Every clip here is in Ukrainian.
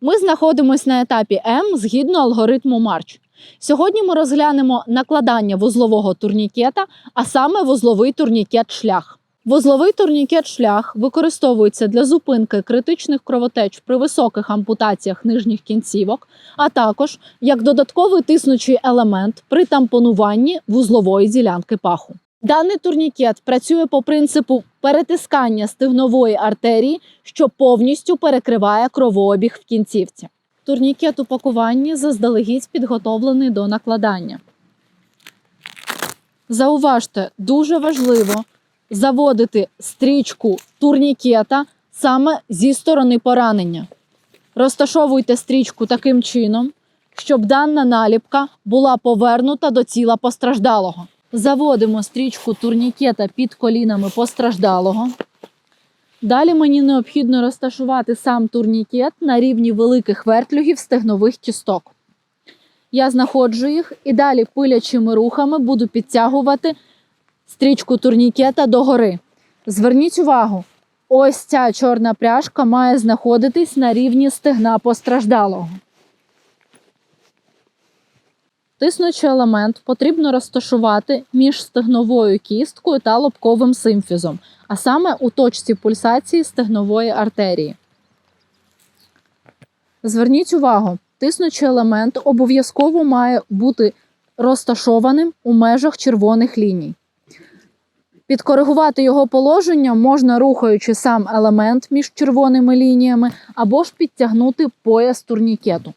Ми знаходимося на етапі М згідно алгоритму Марч. Сьогодні ми розглянемо накладання вузлового турнікета, а саме вузловий турнікет шлях. Вузловий турнікет шлях використовується для зупинки критичних кровотеч при високих ампутаціях нижніх кінцівок, а також як додатковий тиснучий елемент при тампонуванні вузлової ділянки паху. Даний турнікет працює по принципу перетискання стегнової артерії, що повністю перекриває кровообіг в кінцівці. Турнікет у пакуванні заздалегідь підготовлений до накладання. Зауважте, дуже важливо заводити стрічку турнікета саме зі сторони поранення. Розташовуйте стрічку таким чином, щоб дана наліпка була повернута до тіла постраждалого. Заводимо стрічку турнікета під колінами постраждалого. Далі мені необхідно розташувати сам турнікет на рівні великих вертлюгів стегнових кісток. Я знаходжу їх і далі пилячими рухами буду підтягувати стрічку турнікета догори. Зверніть увагу, ось ця чорна пряжка має знаходитись на рівні стегна постраждалого. Тиснучий елемент потрібно розташувати між стегновою кісткою та лобковим симфізом, а саме у точці пульсації стегнової артерії. Зверніть увагу, тиснучий елемент обов'язково має бути розташованим у межах червоних ліній. Підкоригувати його положення можна рухаючи сам елемент між червоними лініями або ж підтягнути пояс турнікету.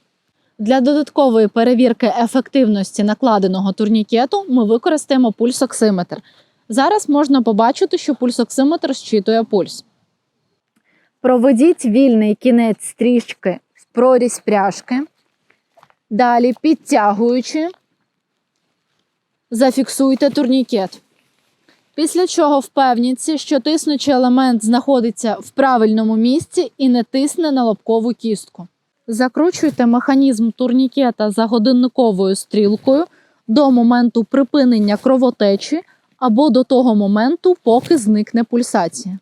Для додаткової перевірки ефективності накладеного турнікету ми використаємо пульсоксиметр. Зараз можна побачити, що пульсоксиметр щитує пульс. Проведіть вільний кінець стрічки в прорізь пряжки. Далі, підтягуючи, зафіксуйте турнікет. Після чого впевніться, що тиснучий елемент знаходиться в правильному місці і не тисне на лобкову кістку. Закручуйте механізм турнікета за годинниковою стрілкою до моменту припинення кровотечі або до того моменту, поки зникне пульсація.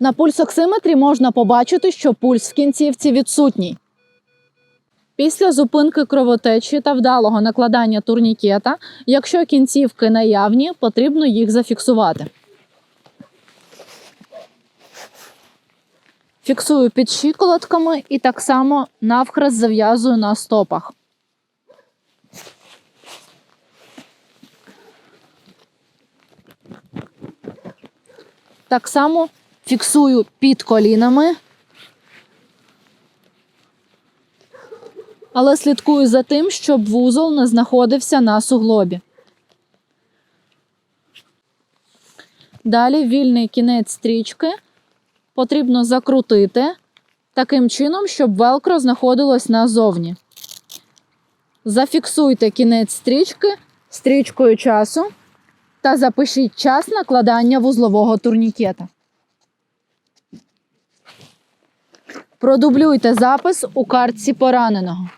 На пульсоксиметрі можна побачити, що пульс в кінцівці відсутній. Після зупинки кровотечі та вдалого накладання турнікета, якщо кінцівки наявні, потрібно їх зафіксувати. Фіксую під щиколотками і так само навхрест зав'язую на стопах. Так само фіксую під колінами, але слідкую за тим, щоб вузол не знаходився на суглобі. Далі вільний кінець стрічки потрібно закрутити таким чином, щоб велкро знаходилось назовні. Зафіксуйте кінець стрічки стрічкою часу та запишіть час накладання вузлового турнікета. Продублюйте запис у картці пораненого.